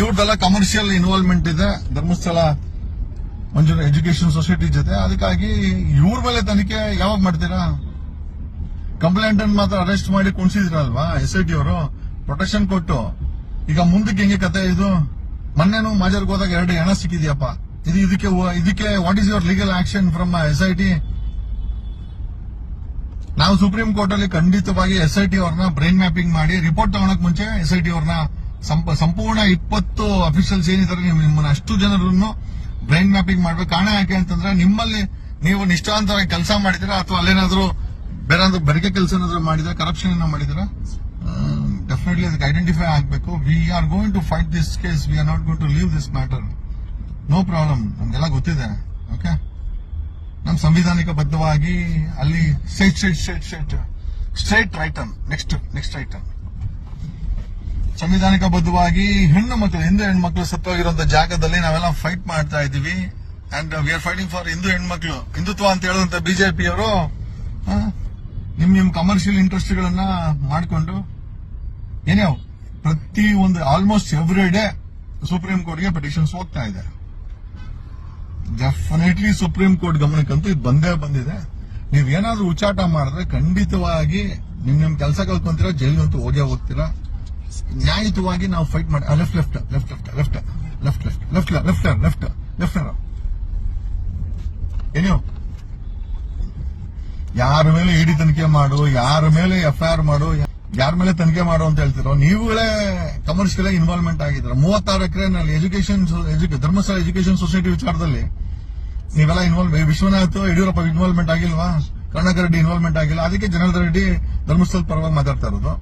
ಇವ್ರದೆಲ್ಲ commercial involvement ಇದೆ, Dharmasthala ಮಂಜುನ education society ಜೊತೆ. ಅದಕ್ಕಾಗಿ ಇವ್ರ ಮೇಲೆ ತನಿಖೆ ಯಾವಾಗ ಮಾಡ್ತೀರಾ? ಕಂಪ್ಲೇಂಟ್ ಅನ್ನು ಮಾತ್ರ ಅರೆಸ್ಟ್ ಮಾಡಿ ಕುಣಿಸಿದ್ರಲ್ವಾ ಎಸ್ ಐ ಟಿ ಅವರು? ಪ್ರೊಟೆಕ್ಷನ್ ಕೊಟ್ಟು. ಈಗ ಮುಂದಕ್ಕೆ ಹೆಂಗೆ ಕತೆ ಇದು? ಮೊನ್ನೆನು ಮಾಜರ್ಗೆ ಹೋದಾಗ ಎರಡು ಹೆಣ ಸಿಕ್ಕಿದ್ಯಪ್ಪ. ಇದು ಇದಕ್ಕೆ ಇದಕ್ಕೆ what is your legal action from S I T ನಾವು ಸುಪ್ರೀಂ ಕೋರ್ಟ್ ಅಲ್ಲಿ ಖಂಡಿತವಾಗಿ ಎಸ್ ಐ ಟಿ ಅವ್ರನ್ನ ಬ್ರೈನ್ ಮ್ಯಾಪಿಂಗ್ ಮಾಡಿ ರಿಪೋರ್ಟ್ ತಗೊಳಕ್ ಮುಂಚೆ ಎಸ್ ಐ ಟಿ ಅವ್ರನ್ನ ಸಂಪ- ಸಂಪೂರ್ಣ ಇಪ್ಪತ್ತು ಅಫಿಷಿಯಲ್ಸ್ ಏನಿದ್ದಾರೆ ನಿಮ್ಮನ್ನ ಅಷ್ಟು ಜನರನ್ನು ಬ್ರೈನ್ ಮ್ಯಾಪಿಂಗ್ ಮಾಡ್ಬೇಕು. ಕಾರಣ ಯಾಕೆ ಅಂತಂದ್ರೆ ನಿಮ್ಮಲ್ಲಿ ನೀವು ನಿಷ್ಠಾಂತವಾಗಿ ಕೆಲಸ ಮಾಡಿದಿರಾ ಅಥವಾ ಅಲ್ಲೇನಾದ್ರೂ ಬೇರೆ ಬೆರಕೆ ಕೆಲಸ ಏನಾದ್ರು ಮಾಡಿದ್ರೆ ಕರಪ್ಷನ್ ಏನೋ ಮಾಡಿದಿರಾ ಡೆಫಿನೆಟ್ಲಿ ಅದಕ್ಕೆ ಐಡೆಂಟಿಫೈ ಆಗಬೇಕು. We are going to fight this case we are not going to leave this matter no problem ನಮ್ಗೆಲ್ಲ ಗೊತ್ತಿದೆ. ಓಕೆ ನಮ್ಮ ಸಂವಿಧಾನಿಕ ಬದ್ಧವಾಗಿ ಅಲ್ಲಿ state state state state straight written next next item ಸಂವಿಧಾನಿಕ ಬದ್ಧವಾಗಿ ಹೆಣ್ಣು ಮಕ್ಕಳು ಹಿಂದೂ ಹೆಣ್ಮಕ್ಳು ಸತ್ತೋಗಿರುವಂತ ಜಾಗದಲ್ಲಿ ನಾವೆಲ್ಲ ಫೈಟ್ ಮಾಡ್ತಾ ಇದೀವಿ and we are fighting for Hindu ಹೆಣ್ಮಕ್ಳು. ಹಿಂದುತ್ವ ಅಂತ ಹೇಳುವಂತ ಬಿಜೆಪಿಯವರು ನಿಮ್ ನಿಮ್ ಕಮರ್ಷಿಯಲ್ ಇಂಟ್ರೆಸ್ಟ್ ಗಳನ್ನ ಮಾಡಿಕೊಂಡು ಏನೇ ಪ್ರತಿ ಒಂದು ಆಲ್ಮೋಸ್ಟ್ ಎವ್ರಿ ಡೇ ಸುಪ್ರೀಂ ಕೋರ್ಟ್ಗೆ ಪೆಟಿಷನ್ಸ್ ಹೋಗ್ತಾ ಇದೆ ಡೆಫಿನೆಟ್ಲಿ ಸುಪ್ರೀಂ ಕೋರ್ಟ್ ಗಮನಕ್ಕಂತೂ ಇದು ಬಂದೇ ಬಂದಿದೆ ನೀವ್ ಏನಾದ್ರೂ ಉಚ್ಚಾಟ ಮಾಡಿದ್ರೆ ಖಂಡಿತವಾಗಿ ನಿಮ್ ನಿಮ್ ಕೆಲಸ ಕಲ್ಕೊಂತೀರಾ ಜೈಲಿಗಂತೂ ಹೋಗೇ ಹೋಗ್ತೀರಾ ನ್ಯಾಯಿತವಾಗಿ ನಾವು ಫೈಟ್ ಮಾಡಿ left left left left left left left left left left left ಏನೋ ಯಾರ ಮೇಲೆ ಇಡಿ ತನಿಖೆ ಮಾಡು ಯಾರ ಮೇಲೆ ಎಫ್ ಐ ಆರ್ ಮಾಡು ಯಾರ ಮೇಲೆ ತನಿಖೆ ಮಾಡು ಅಂತ ಹೇಳ್ತಿರೋ, ನೀವುಗಳೇ ಕಮರ್ಷಿಯಲ್ ಇನ್ವಾಲ್ವ್ಮೆಂಟ್ ಆಗಿದ್ರೆ ಮೂವತ್ತಾರು ಎಕರೆನಲ್ಲಿ ಎಜುಕೇಶನ್ ಧರ್ಮಸ್ಥಳ ಎಜುಕೇಶನ್ ಸೊಸೈಟಿ ವಿಚಾರದಲ್ಲಿ ನೀವೆಲ್ಲ ಇನ್ವಾಲ್ವ್ ವಿಶ್ವನಾಥ್, ಯಡಿಯೂರಪ್ಪ ಇನ್ವಾಲ್ವ್ಮೆಂಟ್ ಆಗಿಲ್ವಾ? ಕರ್ನಾಟಕ ರೆಡ್ಡಿ ಇನ್ವಾಲ್ವ್ಮೆಂಟ್ ಆಗಿಲ್ಲ. ಅದಕ್ಕೆ ಜನಾರ್ದನ್ ರೆಡ್ಡಿ ಧರ್ಮಸ್ಥಳ ಪರವಾಗಿ ಮಾತಾಡ್ತಾ ಇರೋದು.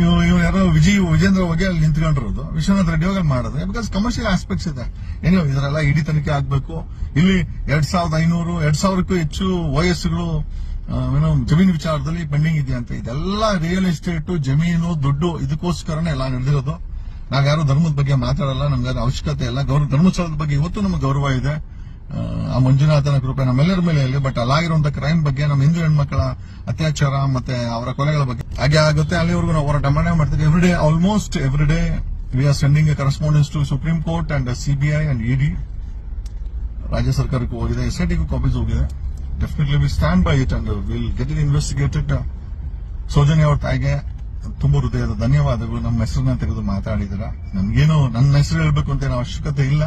ಇವ್ ಯಾರೋ ವಿಜಯ್ ವಿಜೇಂದ್ರ ಹೋಗಿ ಅಲ್ಲಿ ನಿಂತ್ಕೊಂಡಿರೋದು. ವಿಶ್ವನಾಥ್ ರೆಡ್ಡಿ ಹೋಗಿ ಮಾಡೋದು ಬಿಕಾಸ್ ಕಮರ್ಷಿಯಲ್ ಆಸ್ಪೆಕ್ಟ್ಸ್ ಇದೆ. ಏನೋ ಇದರೆಲ್ಲ ಇಡಿ ತನಿಖೆ ಆಗ್ಬೇಕು. ಇಲ್ಲಿ ಎರಡ್ ಸಾವಿರದ ಐನೂರು, ಎರಡ್ ಸಾವಿರಕ್ಕೂ ಹೆಚ್ಚು ವಯಸ್ಸುಗಳು ಏನೋ ಜಮೀನು ವಿಚಾರದಲ್ಲಿ ಪೆಂಡಿಂಗ್ ಇದೆಯಂತ ಇದೆಲ್ಲ ರಿಯಲ್ ಎಸ್ಟೇಟ್ ಜಮೀನು ದುಡ್ಡು ಇದಕ್ಕೋಸ್ಕರನೇ ಎಲ್ಲ ನಡೆದಿರೋದು. ನಾವ್ಯಾರು ಧರ್ಮದ ಬಗ್ಗೆ ಮಾತಾಡಲ್ಲ ನಮ್ಗೆ ಅವಶ್ಯಕತೆ ಇಲ್ಲ. ಗೌರವ ಧರ್ಮಸ್ಥಳದ ಬಗ್ಗೆ ಇವತ್ತು ನಮ್ಗೆ ಗೌರವ ಇದೆ. ಆ, ಮಂಜುನಾಥನ ಕೃಪೆ ನಮ್ಮೆಲ್ಲರ ಮೇಲೆ ಇರಲಿ ಬಟ್ ಅಲ್ಲಾಗಿರುವಂತ ಕ್ರೈಮ್ ಬಗ್ಗೆ ನಮ್ಮ ಹಿಂದೂ ಹೆಣ್ಮಕ್ಳ ಅತ್ಯಾಚಾರ ಮತ್ತೆ ಅವರ ಕೊಲೆಗಳ ಬಗ್ಗೆ ಹಾಗೆ ಆಗುತ್ತೆ. ಅಲ್ಲಿವರೆಗೂ ನಾವು ಹೋರಾಟ ಮಾಡೇ ಮಾಡ್ತೀವಿ every day almost every day we are sending a correspondence to supreme court and CBI and ED ರಾಜ್ಯ ಸರ್ಕಾರಕ್ಕೂ ಹೋಗಿದೆ ಎಸ್ಐಟಿಗೂ ಕಾಪೀಸ್ ಹೋಗಿದೆ. Definitely we stand by it and will get it investigated Sowjanya ಅವ್ರ ತಾಯಿಗೆ ತುಂಬ ಹೃದಯದ ಧನ್ಯವಾದಗಳು. ನಮ್ಮ ಹೆಸರನ್ನ ತೆಗೆದು ಮಾತಾಡಿದಿರ ನನ್ಗೇನು ನನ್ನ ಹೆಸರು ಹೇಳ್ಬೇಕು ಅಂತ ಅವಶ್ಯಕತೆ ಇಲ್ಲ.